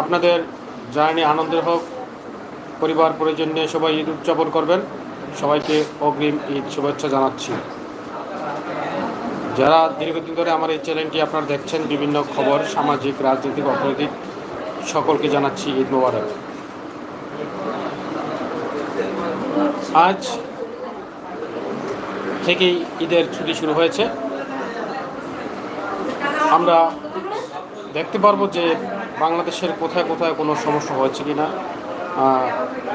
আপনাদের জার্নি আনন্দের হোক পরিবার পরিজন নিয়ে সবাই ঈদ উদযাপন করবেন সবাইকে অগ্রিম ঈদ শুভেচ্ছা জানাচ্ছি যারা দীর্ঘদিন ধরে আমার এই চ্যানেলটি আপনারা দেখছেন বিভিন্ন খবর সামাজিক রাজনৈতিক অর্থনৈতিক সকলকে জানাচ্ছি ঈদ মোবারক আজ থেকেই ঈদের ছুটি শুরু হয়েছে আমরা দেখতে পারবো যে বাংলাদেশের কোথায় কোথায় কোনো সমস্যা হয়েছে কি না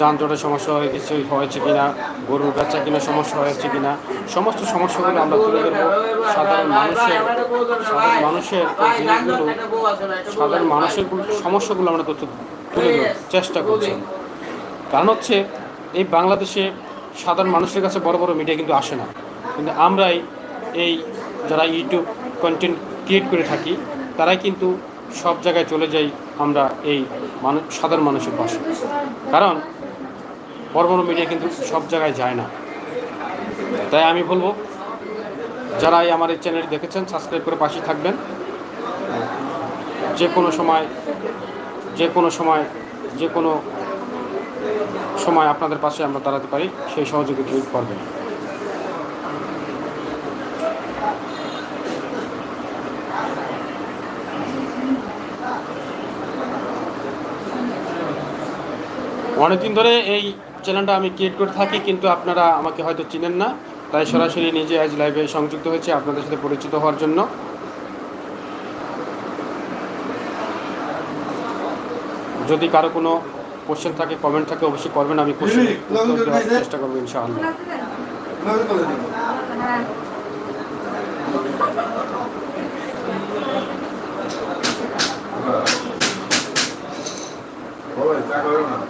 যানজটের সমস্যা হয়ে কিছু হয়েছে কিনা গরুর বেচা কিনা সমস্যা হয়েছে কিনা সমস্ত সমস্যাগুলো আমরা তুলে ধরবো সাধারণ মানুষের সাধারণ মানুষের জিনিসগুলো সাধারণ মানুষের সমস্যাগুলো আমরা তথ্য তুলে ধরার চেষ্টা করছি কারণ হচ্ছে এই বাংলাদেশে সাধারণ মানুষের কাছে বড় বড় মিডিয়া কিন্তু আসে না কিন্তু আমরাই এই যারা ইউটিউব কন্টেন্ট ক্রিয়েট করে থাকি তারাই কিন্তু সব জায়গায় চলে যাই আমরা এই মানুষ সাধারণ মানুষের পাশে কারণ বড় বড় মিডিয়া কিন্তু সব জায়গায় যায় না তাই আমি বলবো যারাই আমার এই চ্যানেল দেখেছেন সাবস্ক্রাইব করে পাশে থাকবেন যে কোনো সময় যে কোনো সময় যে কোনো সময় আপনাদের পাশে আমরা দাঁড়াতে পারি সেই সহযোগিতা করবেন অনেকদিন ধরে এই চ্যানেলটা আমি ক্রিয়েট করে থাকি কিন্তু আপনারা আমাকে হয়তো চিনেন না তাই সরাসরি নিজে আজ লাইভে সংযুক্ত হয়েছে আপনাদের সাথে পরিচিত হওয়ার জন্য যদি কারো কোনো কোশ্চেন থাকে কমেন্ট থাকে অবশ্যই করবেন আমি কোশ্চেন চেষ্টা করবো ইনশাআল্লাহ Oh, it's not going on.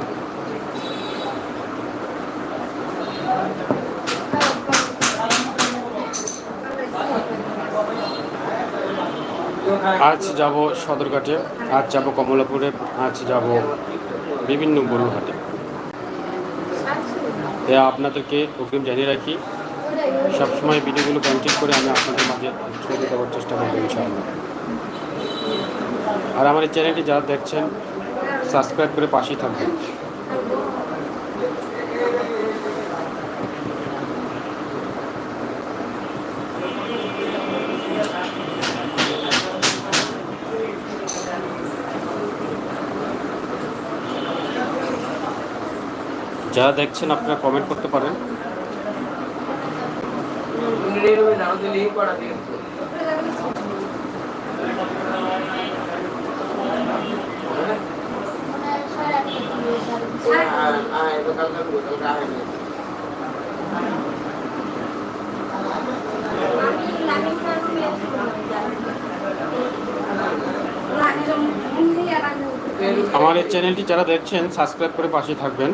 আজ যাব সদরঘাটে আজ যাব কমলাপুরে আজ যাব বিভিন্ন গরুহাটে হ্যাঁ আপনাদেরকে অগ্রিম জানিয়ে রাখি সবসময় ভিডিওগুলো কন্টিনিউ করে আমি আপনাদের মাঝে ছবি দেওয়ার চেষ্টা করবো ইনশাআল্লাহ আর আমার এই চ্যানেলটি যারা দেখছেন সাবস্ক্রাইব করে পাশেই থাকবেন যারা দেখছেন আপনারা কমেন্ট করতে পারেন আমার এই চ্যানেলটি যারা দেখছেন সাবস্ক্রাইব করে পাশে থাকবেন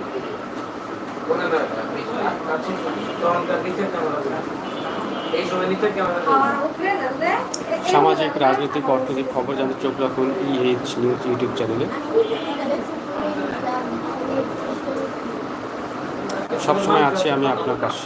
সামাজিক রাজনৈতিক অর্থনৈতিক খবর জানতে চোখ রাখুন ইএইচ নিউজ ইউটিউব চ্যানেলে সবসময় আছি আমি আপনার কাছে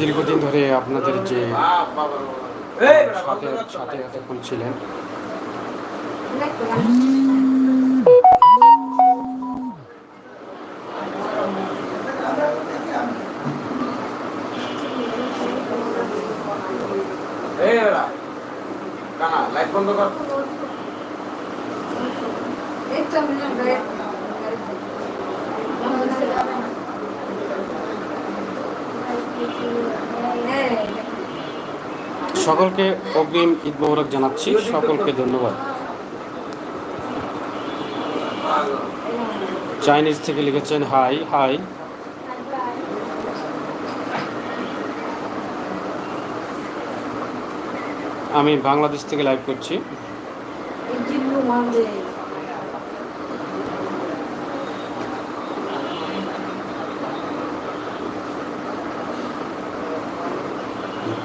দীর্ঘদিন ধরে আপনাদের যে সাথে সাথে এতক্ষণ ছিলেন লাইট বন্ধ কর সকলকে অগ্রিম ঈদ মোবারক জানাচ্ছি সকলকে ধন্যবাদ চাইনিজ থেকে লিখেছেন হাই হাই আমি বাংলাদেশ থেকে লাইভ করছি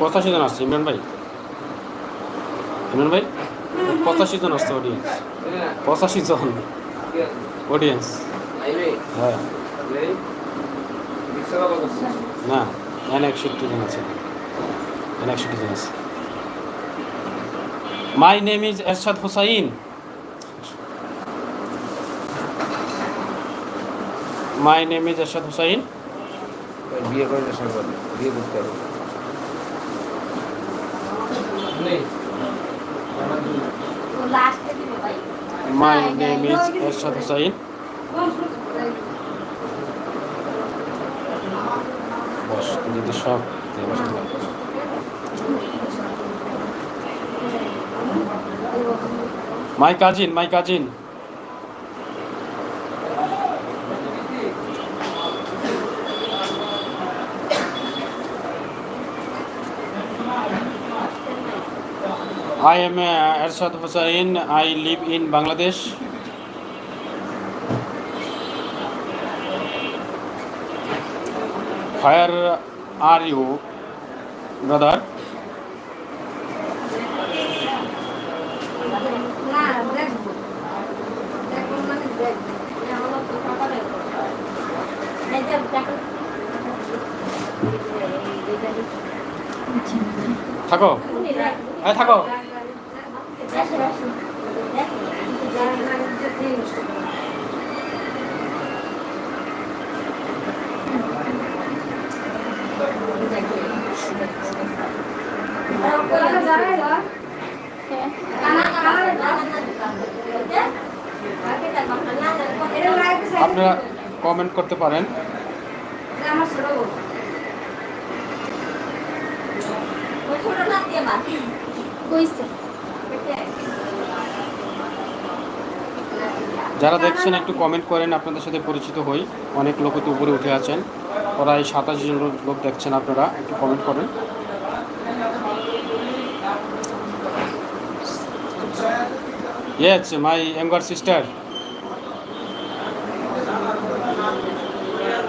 পঁচাশি জন আসছে ইমরান ভাই ইমরান ভাই পঁচাশি জন আসছে অডিয়েন্স পঁচাশি জন অডিয়েন্স হ্যাঁ না এন একষট্টি জন আছে এন একষট্টি জন আছে my name is Ershad Hussain my name is Ershad Hussain বিয়ে করে বিয়ে করতে হবে my name is Ershad Hussain boss যদি সব my cousin my cousin I am uh, Arshad Hussain. I live in Bangladesh. Where are you, brother? থাকো হ্যাঁ থাকো কমেন্ট করতে পারেন যারা দেখছেন একটু কমেন্ট করেন আপনাদের সাথে পরিচিত হই অনেক লোক তো উপরে উঠে আছেন প্রায় সাতাশ জন লোক দেখছেন আপনারা একটু কমেন্ট করেন yes my younger sister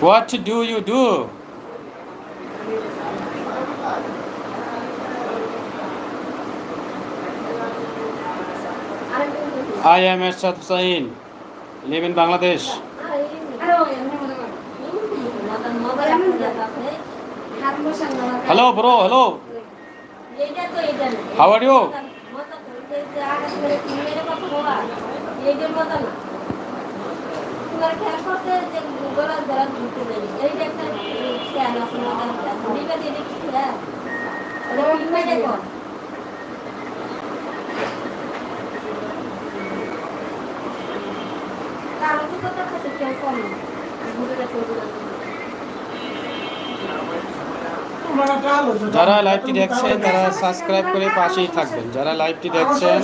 What do you do? I am Ashad Hussain, live in Bangladesh. Hello, bro. Hello. How are you? এইটার কথা না তোমার খেয়াল করছে যে গলার দ্বারা ঢুকে যাই এইটা একটা খেয়াল আছে কারণ হ্যাঁ। তো কথা খেয়াল কম ঘুরে গেছে যারা লাইভটি দেখছেন তারা সাবস্ক্রাইব করে পাশেই থাকবেন যারা লাইভটি দেখছেন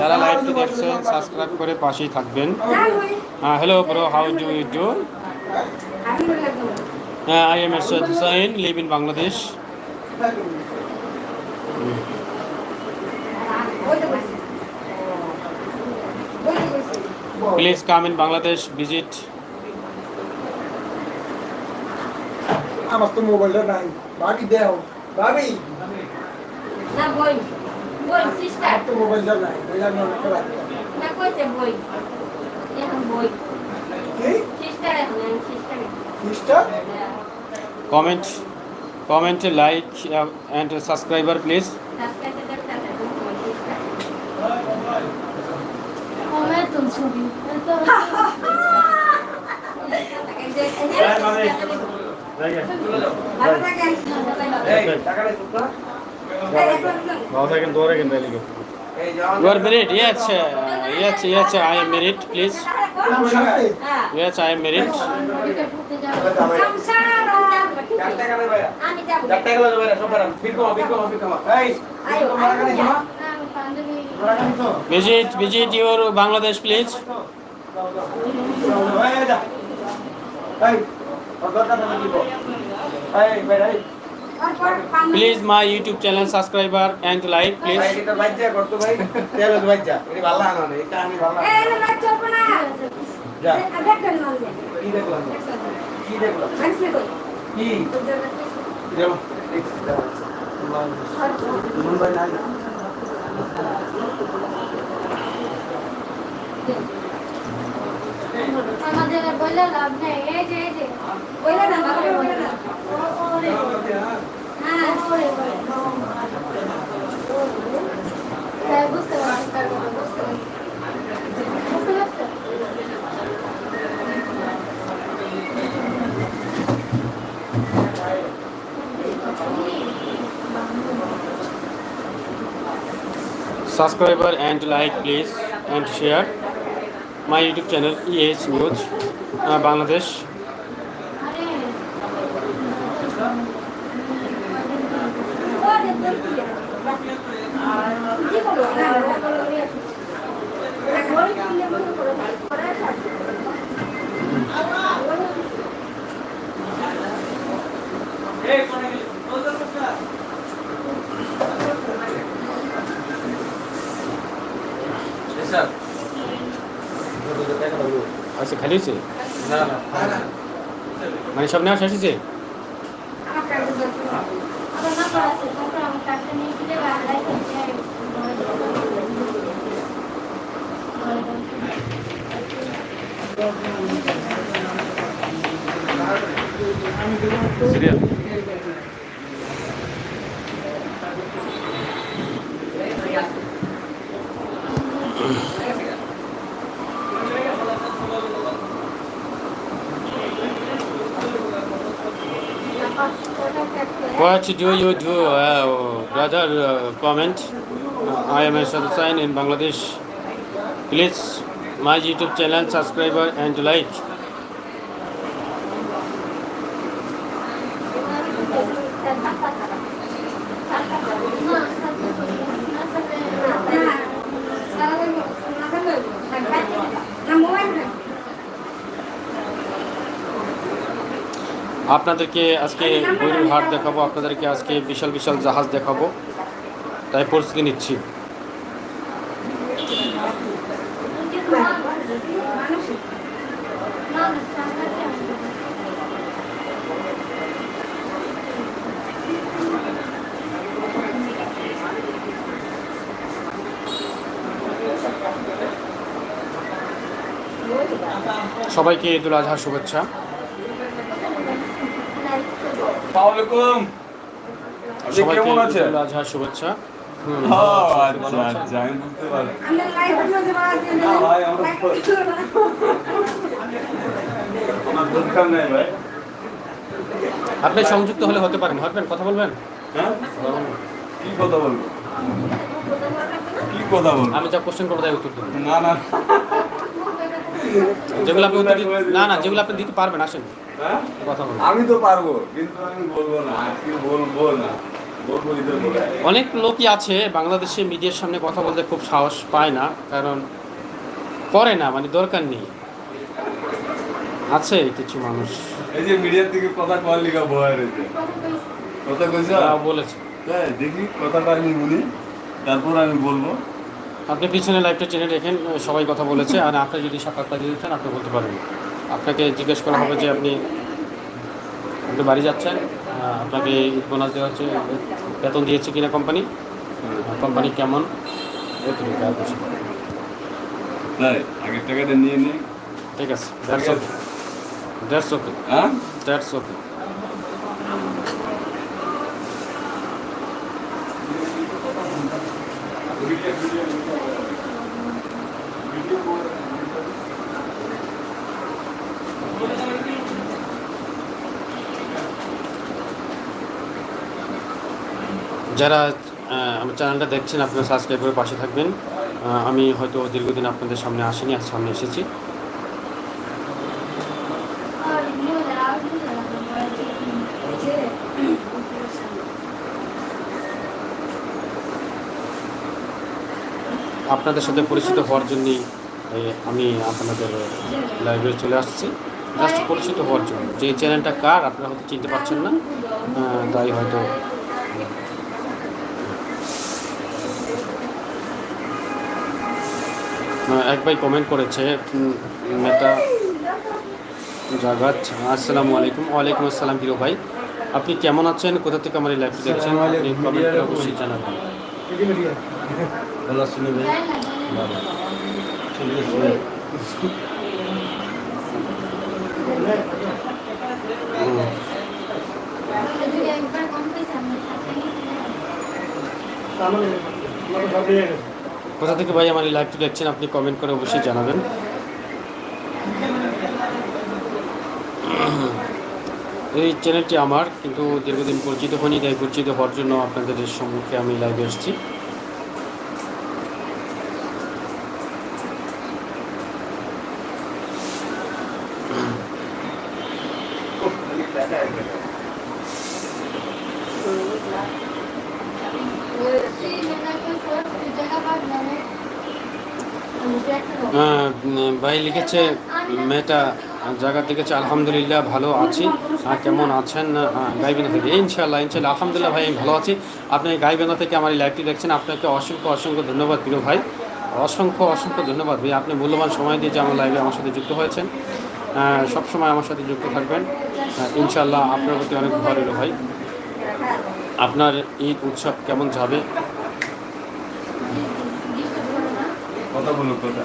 যারা লাইভটি দেখছেন সাবস্ক্রাইব করে পাশেই থাকবেন hello bro how do you do হ্যাঁ I am Ershad Hussain live in Bangladesh please come in Bangladesh visit మస్తు మొబైల్లో రాయి బాగా ఇద్దావు బాబీ మొబైల్లో రాయి comment comment like uh, and subscriber please comment on subscribe You are married? Yes, uh, yes, yes, I am married, please. Yes, I am married. Visit, visit your Bangladesh, please. Please my YouTube channel subscriber and like please Thank you. আমাদের বলে লাভ নেই এই যে এই যে বলে না বলে বলে না ওরে হ্যাঁ ওরে বলে তাই বুঝতে পারছি বুঝতে পারছি বুঝতে পারছি subscriber and like please and share my YouTube channel EH news Bangladesh আচ্ছা খালি হয়েছে মানে সব নেওয়া শেষ হয়েছে What do you do, uh, brother? Uh, comment. I am a Sadusain in Bangladesh. Please, my YouTube channel, subscriber and like. আপনাদেরকে আজকে গরুর হাট দেখাবো আপনাদেরকে আজকে বিশাল বিশাল জাহাজ দেখাবো তাই পরিস্থিতি নিচ্ছি সবাইকে ঈদুল আজহার শুভেচ্ছা আলাইকুম কেমন আছেন আজহার শুভেচ্ছা আচ্ছা, আচ্ছা, আচ্ছা, আচ্ছা ভাই আমার দরকার নাই ভাই আপনি সংযুক্ত হলে হতে পারেন হবেন কথা বলবেন হ্যাঁ? কি কথা বলবো কি কথা বলবো আমি যা কোশ্চেন করবো উত্তর দেবো না না যেগুলো আপনি না না যেগুলো আপনি দিতে পারবেন আসেন হ্যাঁ? আমি তো পারবো কিন্তু আমি বলবো না আজকে বলবো না অনেক লোকই আছে বাংলাদেশে মিডিয়ার সামনে কথা বলতে খুব সাহস পায় না কারণ করে না মানে দরকার নেই আছে কিছু মানুষ এই যে মিডিয়ার থেকে কথা কওয়ার লিগা ভয় রয়েছে কথা কইছ হ্যাঁ, বলেছে হ্যাঁ দেখি কথাটা আমি বলি তারপর আমি বলবো আপনি পিছনে লাইভটা চেনে রেখেন সবাই কথা বলেছে আর আপনি যদি সাক্ষাৎকার দিতে চান আপনি বলতে পারবেন আপনাকে জিজ্ঞেস করা হবে যে আপনি আপনি বাড়ি যাচ্ছেন আপনাকে বোনাস দেওয়া হচ্ছে বেতন দিয়েছে কিনা কোম্পানি কোম্পানি কেমন টাকাটা নিয়ে ঠিক আছে হ্যাঁ Thank you. যারা আমার চ্যানেলটা দেখছেন আপনারা সাবস্ক্রাইব করে পাশে থাকবেন আমি হয়তো দীর্ঘদিন আপনাদের সামনে আসিনি আর সামনে এসেছি আপনাদের সাথে পরিচিত হওয়ার জন্যই আমি আপনাদের লাইব্রেরি চলে আসছি জাস্ট পরিচিত হওয়ার জন্য যে চ্যানেলটা কার আপনারা হয়তো চিনতে পারছেন না তাই হয়তো এক ভাই কমেন্ট করেছে মেটা জাগাত আসসালামু আলাইকুম ওয়ালাইকুম আসসালাম হিরো ভাই আপনি কেমন আছেন কোথা থেকে আমার এই লাইভ দেখছেন অবশ্যই জানাবেন ভালো ভাই কোথা থেকে ভাই আমার লাইভটি দেখছেন আপনি কমেন্ট করে অবশ্যই জানাবেন এই চ্যানেলটি আমার কিন্তু দীর্ঘদিন পরিচিত হয়নি তাই পরিচিত হওয়ার জন্য আপনাদের সম্মুখে আমি লাইভে এসেছি হচ্ছে মেয়েটা জায়গা থেকে আলহামদুলিল্লাহ ভালো আছি কেমন আছেন গাইবেনা থেকে ইনশাল্লাহ ইনশাল্লাহ আলহামদুলিল্লাহ ভাই আমি ভালো আছি আপনি গাইবেনা থেকে আমার এই লাইভটি দেখছেন আপনাকে অসংখ্য অসংখ্য ধন্যবাদ প্রিয় ভাই অসংখ্য অসংখ্য ধন্যবাদ ভাই আপনি মূল্যবান সময় দিয়ে যে আমার লাইভে আমার সাথে যুক্ত হয়েছেন সবসময় আমার সাথে যুক্ত থাকবেন ইনশাল্লাহ আপনার প্রতি অনেক ভালো রইল ভাই আপনার ঈদ উৎসব কেমন যাবে কথা বলুন কথা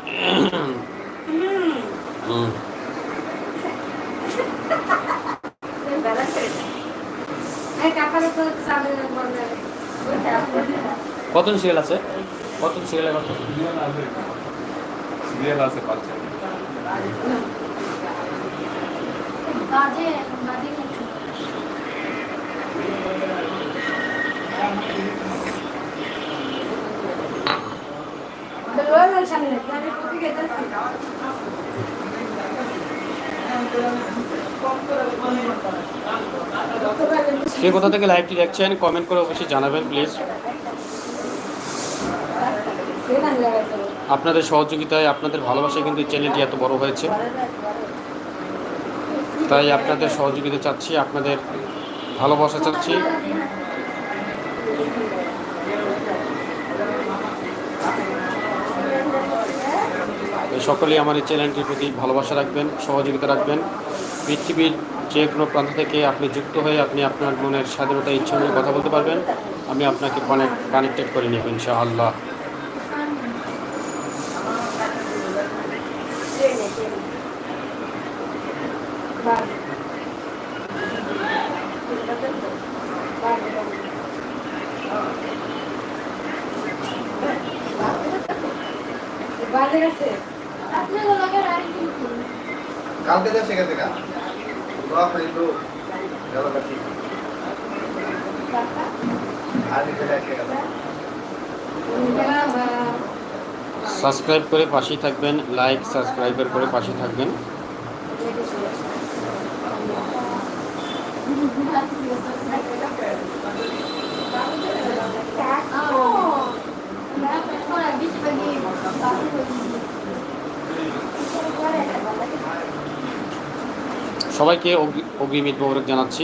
কতজন সিরিয়াল আছে কতজন সিরিয়াল এখন সিরিয়াল আছে পাঁচজন কাজে কোথা থেকে লাইভটি দেখছেন কমেন্ট করে অবশ্যই জানাবেন প্লিজ আপনাদের সহযোগিতায় আপনাদের ভালোবাসায় কিন্তু চ্যানেলটি এত বড় হয়েছে তাই আপনাদের সহযোগিতা চাচ্ছি আপনাদের ভালোবাসা চাচ্ছি সকলেই আমার এই চ্যানেলটির প্রতি ভালোবাসা রাখবেন সহযোগিতা রাখবেন পৃথিবীর যে কোনো প্রান্ত থেকে আপনি যুক্ত হয়ে আপনি আপনার মনের স্বাধীনতা ইচ্ছা নিয়ে কথা বলতে পারবেন আমি আপনাকে কানেক্ট কানেক্টেড করে নেব ইনশাআল্লাহ বাজে গেছে কালকে যা শেখাতে থেকে দোয়া পাইলো গেলাটা ঠিক সাবস্ক্রাইব করে পাশে থাকবেন লাইক সাবস্ক্রাইবার করে পাশে থাকবেন সবাইকে অগ্রিম ঈদ মোবারক জানাচ্ছি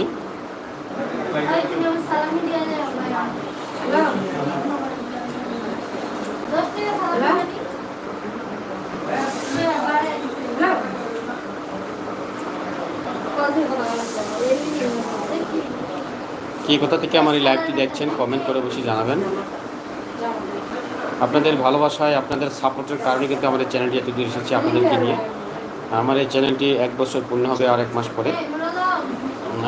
কি কোথা থেকে আমার এই লাইভটি দেখছেন কমেন্ট করে বসে জানাবেন আপনাদের ভালোবাসায় আপনাদের সাপোর্টের কারণে কিন্তু আমাদের চ্যানেলটি এত দূর এসেছে আপনাদেরকে নিয়ে আমার এই চ্যানেলটি এক বছর পূর্ণ হবে আর এক মাস পরে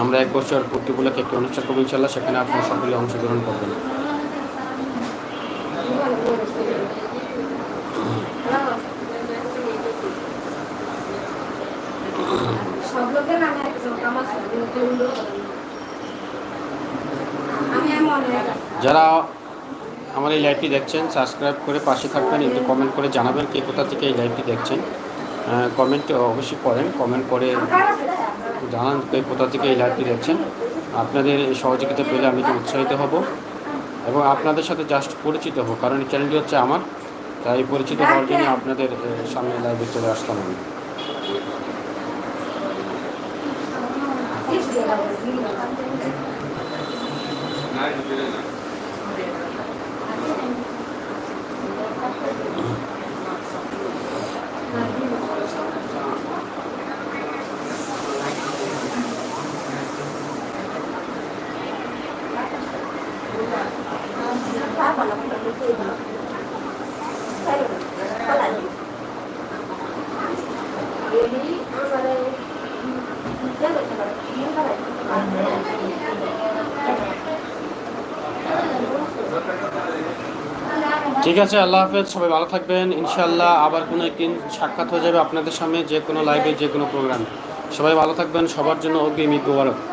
আমরা এক বছর পূর্তি উপলক্ষে একটি অনুষ্ঠান করবো ইনশাল্লাহ সেখানে আপনার সকলে অংশগ্রহণ করবেন যারা আমার এই লাইভটি দেখছেন সাবস্ক্রাইব করে পাশে থাকবেন একটু কমেন্ট করে জানাবেন কে কোথা থেকে এই লাইভটি দেখছেন কমেন্ট অবশ্যই করেন কমেন্ট করে জানান কোথা থেকে এই লাইভটি দেখছেন আপনাদের সহযোগিতা পেলে আমি উৎসাহিত হব এবং আপনাদের সাথে জাস্ট পরিচিত হব কারণ এই চ্যানেলটি হচ্ছে আমার তাই পরিচিত হওয়ার জন্য আপনাদের সামনে লাইভে চলে আসতাম আমি ঠিক আছে আল্লাহ হাফেজ সবাই ভালো থাকবেন ইনশাল্লাহ আবার কোনো একদিন সাক্ষাৎ হয়ে যাবে আপনাদের সামনে যে কোনো লাইভে যে কোনো প্রোগ্রামে সবাই ভালো থাকবেন সবার জন্য অগ্রিম ঈদ